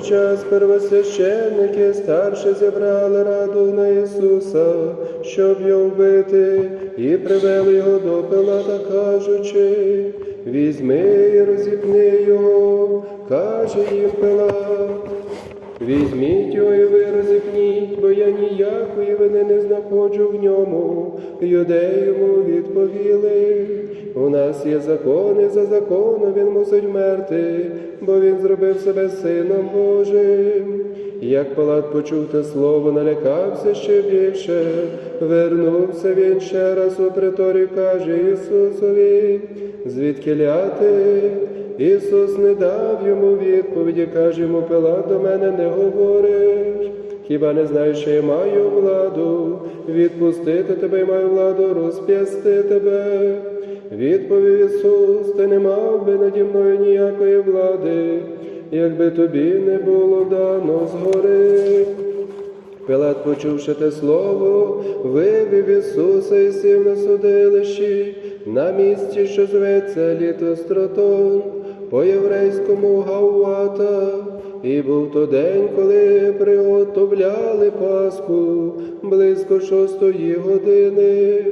час первосвященники старші зібрали раду на Ісуса, щоб його вбити, і привели його до Пилата, кажучи, візьми і розіпни його, каже їм Пилат. Візьміть його і ви розіпніть, бо я ніякої вини не знаходжу в ньому. Юдеї йому відповіли. У нас є закон, і за законом він мусить вмерти, бо він зробив себе сином Божим. Як Палат почув те слово, налякався ще більше, вернувся він ще раз у приторі, каже Ісусові, звідки ляти? Ісус не дав йому відповіді, каже йому Пилат, до мене не говориш. Хіба не знаєш, що я маю владу відпустити тебе і маю владу розп'ясти тебе? Відповів Ісус, ти не мав би наді мною ніякої влади, якби тобі не було дано згори. Пилат, почувши те слово, вивів Ісуса і сів на судилищі на місці, що зветься Літостротон, по єврейському Гауата. І був то день, коли приготовляли Пасху близько шостої години,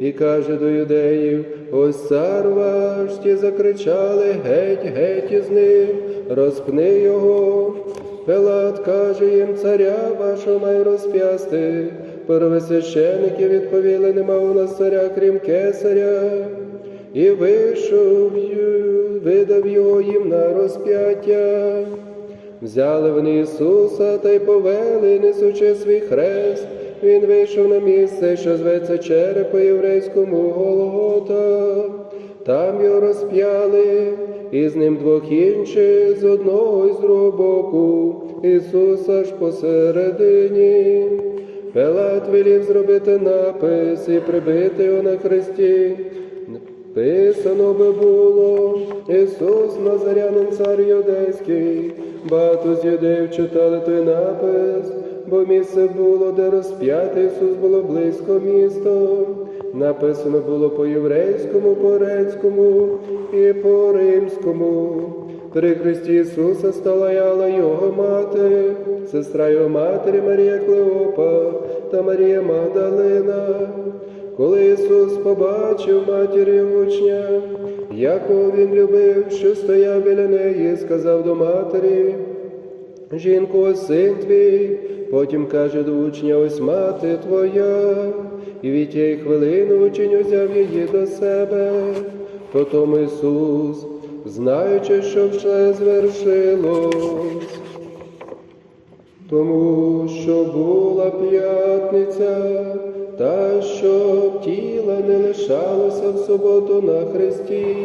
і каже до юдеїв: ось цар ті закричали геть, геть із ним, розпни його. Пилат каже їм, царя вашого має розп'ясти. Первосвященники відповіли, нема у нас царя, крім кесаря. І вийшов, видав його їм на розп'яття. Взяли вони Ісуса та й повели, несучи свій хрест. Він вийшов на місце, що зветься череп по єврейському Голгота. Там його розп'яли, і з ним двох інших з одного і з другого боку, Ісуса ж посередині. Пилат велів зробити напис і прибити його на хресті. Писано би було, Ісус Назарянин цар юдейський, багато з юдеїв читали той напис, бо місце було, де розп'ятий Ісус було близько місто. Написано було по-єврейському, по-грецькому і по-римському. При Христі Ісуса стояла його мати, сестра його матері Марія Клеопа та Марія Магдалина. Коли Ісус побачив матері учня, якого він любив, що стояв біля неї, сказав до матері, жінко, син твій, потім каже до учня, ось мати твоя, і від тієї хвилини учень узяв її до себе. Потім Ісус, знаючи, що все звершилось, тому що була п'ятниця, та щоб тіла не лишалося в суботу на хресті,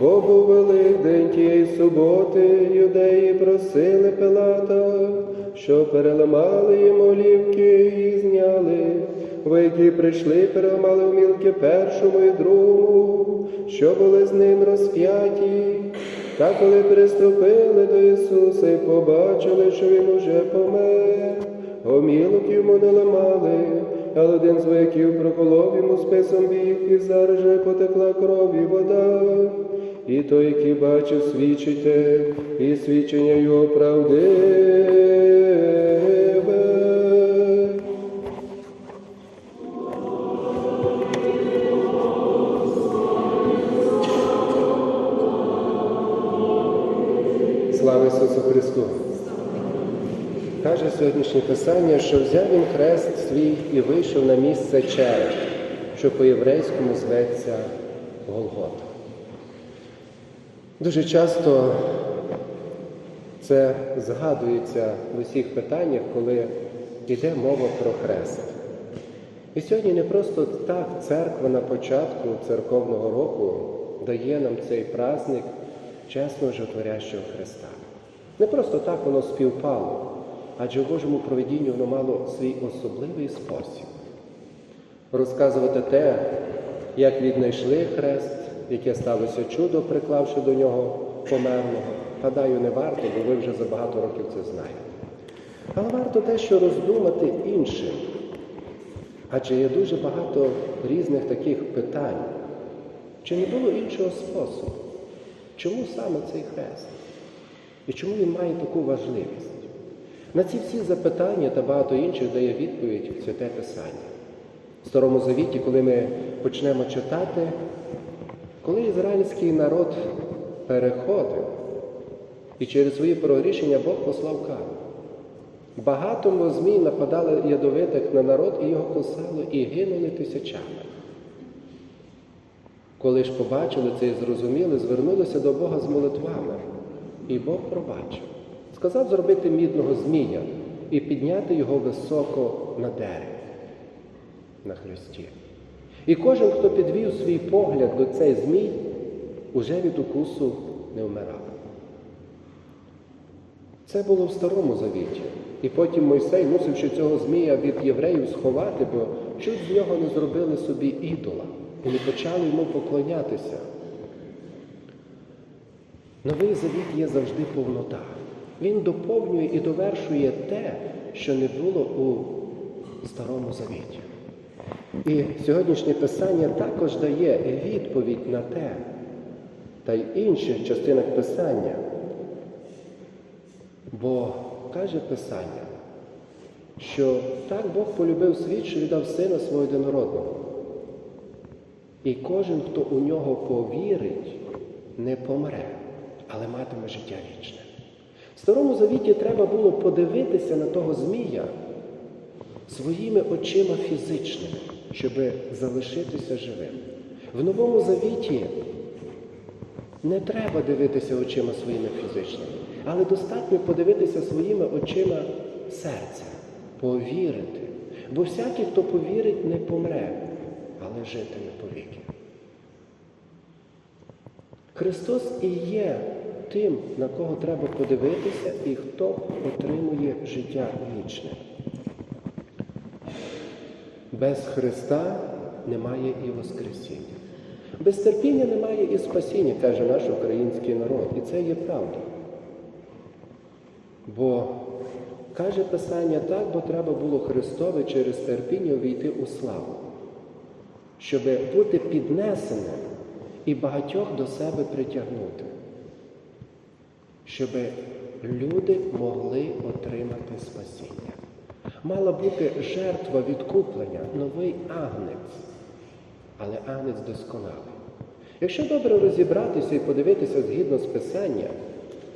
бо був Великдень тієї суботи, юдеї просили Пилата, що переламали їм олівки і зняли, які прийшли, переламали в мілки першому і другому, що були з ним розп'яті. Та коли приступили до Ісуса і побачили, що Він уже помер, гомілок йому не ламали, але один з вояків проколов йому списом біг, і зараз же потекла кров і вода. І той, який бачив, свідчите, і свідчення його правдиве. Слава Ісусу Христу! Каже сьогоднішнє писання, що взяв він хрест свій і вийшов на місце череп, що по-єврейському зветься Голгота. Дуже часто це згадується в усіх питаннях, коли йде мова про хрест. І сьогодні не просто так церква на початку церковного року дає нам цей праздник чесного жотворящого Христа. Не просто так воно співпало, адже в Божому проведінні воно мало свій особливий спосіб. Розказувати те, як віднайшли хрест, яке сталося чудо, приклавши до нього померлого. Гадаю, не варто, бо ви вже за багато років це знаєте. Але варто дещо роздумати іншим. Адже є дуже багато різних таких питань. Чи не було іншого способу? Чому саме цей хрест? І чому він має таку важливість? На ці всі запитання та багато інших дає відповідь Святе Писання. В Старому Завіті, коли ми почнемо читати, коли ізраїльський народ переходив, і через свої прорішення Бог послав кару. Багато змій нападали ядовитих на народ і його кусало, і гинули тисячами. Коли ж побачили це і зрозуміли, звернулися до Бога з молитвами, і Бог пробачив. Сказав зробити мідного змія і підняти його високо на дереві, на хресті. І кожен, хто підвів свій погляд до цей змій, уже від укусу не вмирав. Це було в Старому Завіті. І потім Мойсей, мусивши цього змія від євреїв сховати, бо чуть з нього не зробили собі ідола і не почали йому поклонятися. Новий завіт є завжди повнота. Він доповнює і довершує те, що не було у Старому Завіті. І сьогоднішнє Писання також дає відповідь на те, та й інших частинах Писання. Бо каже Писання, що так Бог полюбив світ, що віддав сина свого єдинородного. І кожен, хто у нього повірить, не помре, але матиме життя вічне. В Старому Завіті треба було подивитися на того Змія своїми очима фізичними, щоб залишитися живим. В Новому Завіті не треба дивитися очима своїми фізичними, але достатньо подивитися своїми очима серця, повірити. Бо всякий, хто повірить, не помре, але житиме повіки. Христос і є тим, на кого треба подивитися, і хто отримує життя вічне. Без Христа немає і Воскресіння. Без терпіння немає і спасіння, каже наш український народ. І це є правда. Бо каже Писання так, бо треба було Христове через терпіння увійти у славу, щоб бути піднесеним і багатьох до себе притягнути, щоб люди могли отримати спасіння. Мала бути жертва відкуплення, новий агнець, але агнець досконалий. Якщо добре розібратися і подивитися згідно з Писання,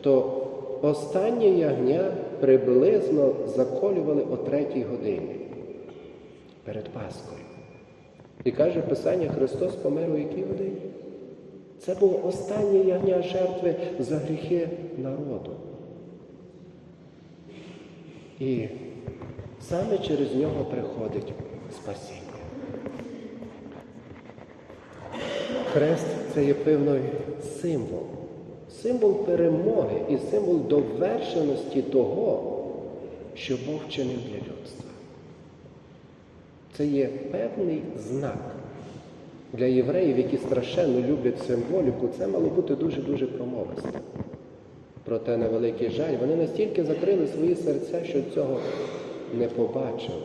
то останнє ягня приблизно заколювали о третій годині перед Паскою. І каже Писання, Христос помер у якій годині? Це було останнє ягня жертви за гріхи народу. І саме через нього приходить спасіння. Хрест це є певний символ, символ перемоги і символ довершеності того, що Бог вчинив для людства. Це є певний знак. Для євреїв, які страшенно люблять символіку, це мало бути дуже-дуже промовисто. Проте, на великий жаль, вони настільки закрили свої серця, що цього не побачили,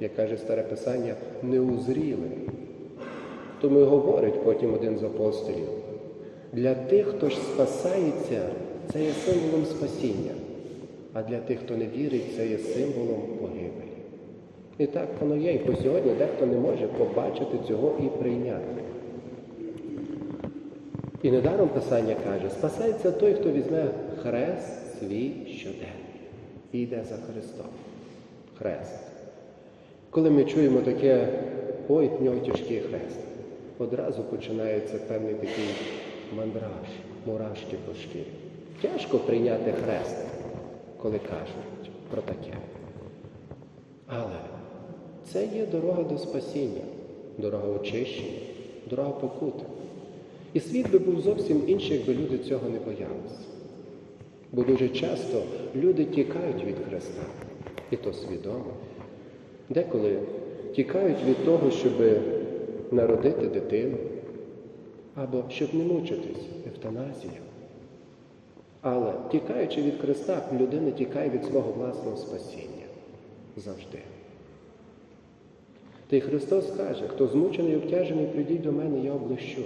як каже Старе Писання, не узріли. Тому і говорить потім один з апостолів. Для тих, хто ж спасається, це є символом спасіння, а для тих, хто не вірить, це є символом погибелі. І так воно є, і по сьогодні дехто не може побачити цього і прийняти. І недаром Писання каже, спасається той, хто візьме хрест свій щоденний і йде за Христом. Хрест. Коли ми чуємо таке, ой, в нього тяжкий хрест, одразу починається певний такий мандраж, мурашки по шкірі. Тяжко прийняти хрест, коли кажуть про таке. Але це є дорога до спасіння, дорога очищення, дорога покути. І світ би був зовсім інший, якби люди цього не боялися. Бо дуже часто люди тікають від Христа, і то свідомо. Деколи тікають від того, щоб народити дитину, або щоб не мучитись евтаназія. Але тікаючи від Христа, людина тікає від свого власного спасіння завжди. Та й Христос каже, хто змучений і обтяжений, прийдіть до мене, я облищу.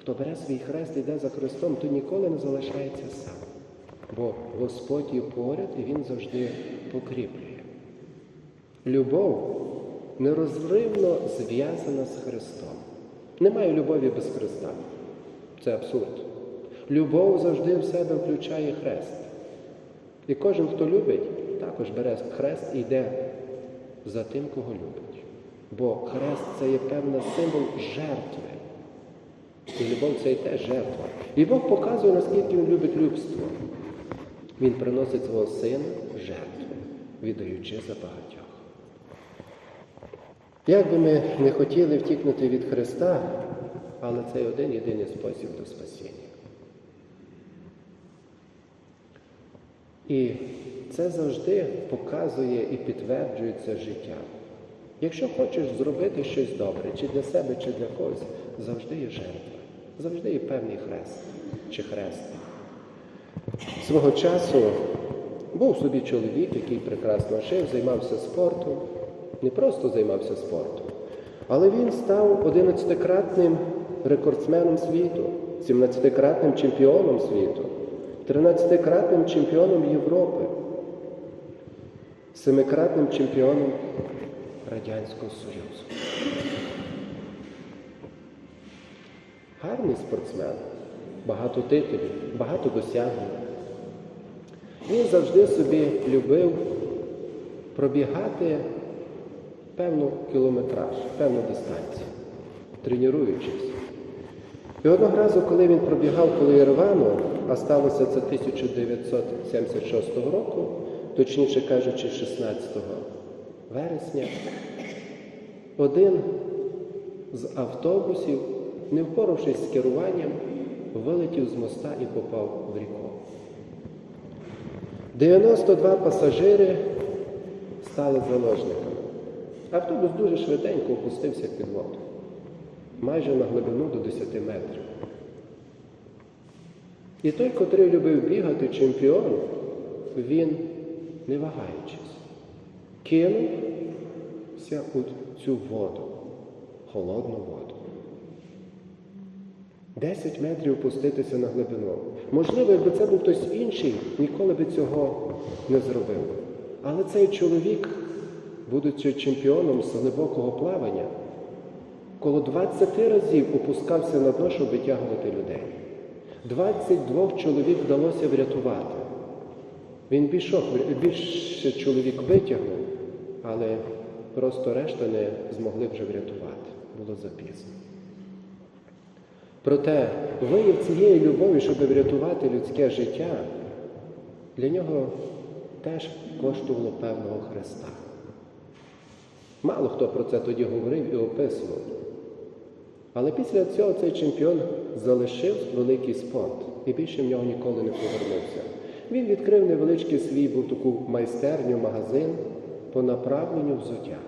Хто бере свій хрест і йде за Христом, то ніколи не залишається сам. бо Господь є поряд і Він завжди покріплює. Любов нерозривно зв'язана з Христом. Немає любові без Христа. Це абсурд. Любов завжди в себе включає хрест. І кожен, хто любить, також бере хрест і йде за тим, кого любить. Бо хрест це є певний символ жертви. І любов це і теж жертва. І Бог показує, наскільки він любить людство. Він приносить свого сина жертву, віддаючи за багатьох. Як би ми не хотіли втікнути від Христа, але це один єдиний спосіб до спасіння. І це завжди показує і підтверджується життя. Якщо хочеш зробити щось добре, чи для себе, чи для когось, завжди є жертва, завжди є певний хрест чи хрест. Свого часу був собі чоловік, який прекрасно жив, займався спортом, не просто займався спортом, але він став 11-кратним рекордсменом світу, 17-кратним чемпіоном світу, 13-кратним чемпіоном Європи, 7-кратним чемпіоном Радянського Союзу. Гарний спортсмен, багато титулів, багато досягнень. Він завжди собі любив пробігати певну кілометраж, певну дистанцію, тренуючись. І одного разу, коли він пробігав коло Єревану, а сталося це 1976 року, точніше кажучи, 16 вересня, один з автобусів, не впоравшись з керуванням, вилетів з моста і попав в ріку. 92 пасажири стали заложниками. Автобус дуже швиденько опустився під воду, майже на глибину до 10 метрів. І той, котрий любив бігати чемпіон, він, не вагаючись, кинувся у цю воду, холодну воду. 10 метрів опуститися на глибину. Можливо, якби це був хтось інший, ніколи би цього не зробив. Але цей чоловік, будучи чемпіоном з глибокого плавання, коло 20 разів опускався на дно, щоб витягувати людей. 22 чоловік вдалося врятувати. Він більше, більше чоловік витягнув, але просто решта не змогли вже врятувати. Було запізно. Проте вияв цієї любові, щоб врятувати людське життя, для нього теж коштувало певного Христа. Мало хто про це тоді говорив і описував. Але після цього цей чемпіон залишив великий спорт і більше в нього ніколи не повернувся. Він відкрив невеличкий свій був таку майстерню, магазин по направленню взуття.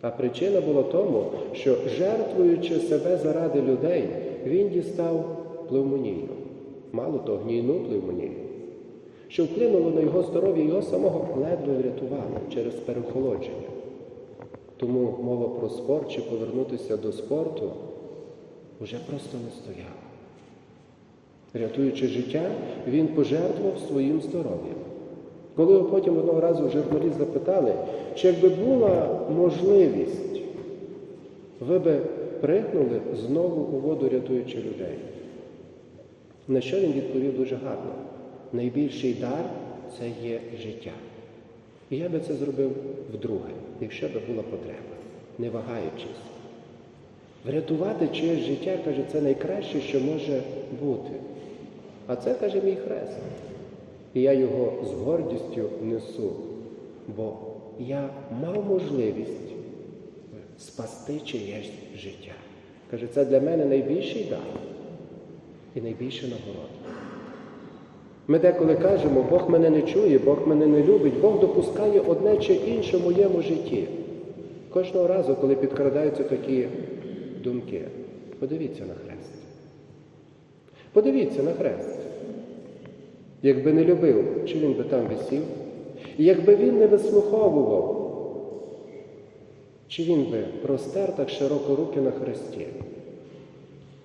А причина була тому, що жертвуючи себе заради людей, він дістав плевмонію, мало того, гнійну плевмонію, що вплинуло на його здоров'я, його самого ледве врятувало через переохолодження. Тому мова про спорт чи повернутися до спорту вже просто не стояла. Рятуючи життя, він пожертвував своїм здоров'ям. Коли потім одного разу журналіст запитали, чи якби була можливість, ви би пригнули знову у воду, рятуючи людей. На що він відповів дуже гарно? Найбільший дар це є життя. І я би це зробив вдруге, якщо би була потреба, не вагаючись. Врятувати чиєсь життя, каже, це найкраще, що може бути. А це, каже, мій хрест. І я його з гордістю несу, бо я мав можливість спасти чиєсь життя. Каже, це для мене найбільший дар і найбільша нагорода. Ми деколи кажемо, Бог мене не чує, Бог мене не любить, Бог допускає одне чи інше в моєму житті. Кожного разу, коли підкрадаються такі думки, подивіться на хрест. Подивіться на хрест. Якби не любив, чи він би там висів? І якби він не вислуховував, чи він би простер так широко руки на хресті,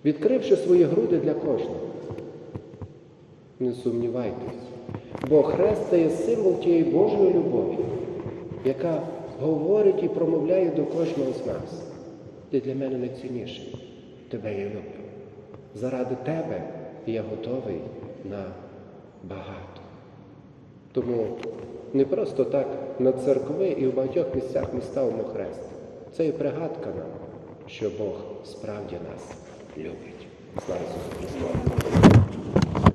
відкривши свої груди для кожного. Не сумнівайтесь, бо хрест це є символ тієї Божої любові, яка говорить і промовляє до кожного з нас. Ти для мене найцінніший, тебе я люблю. Заради тебе я готовий на багато. Тому не просто так на церкви і в багатьох місцях ми ставимо хрест. Це і пригадка нам, що Бог справді нас любить. Слава Ісусу Христу!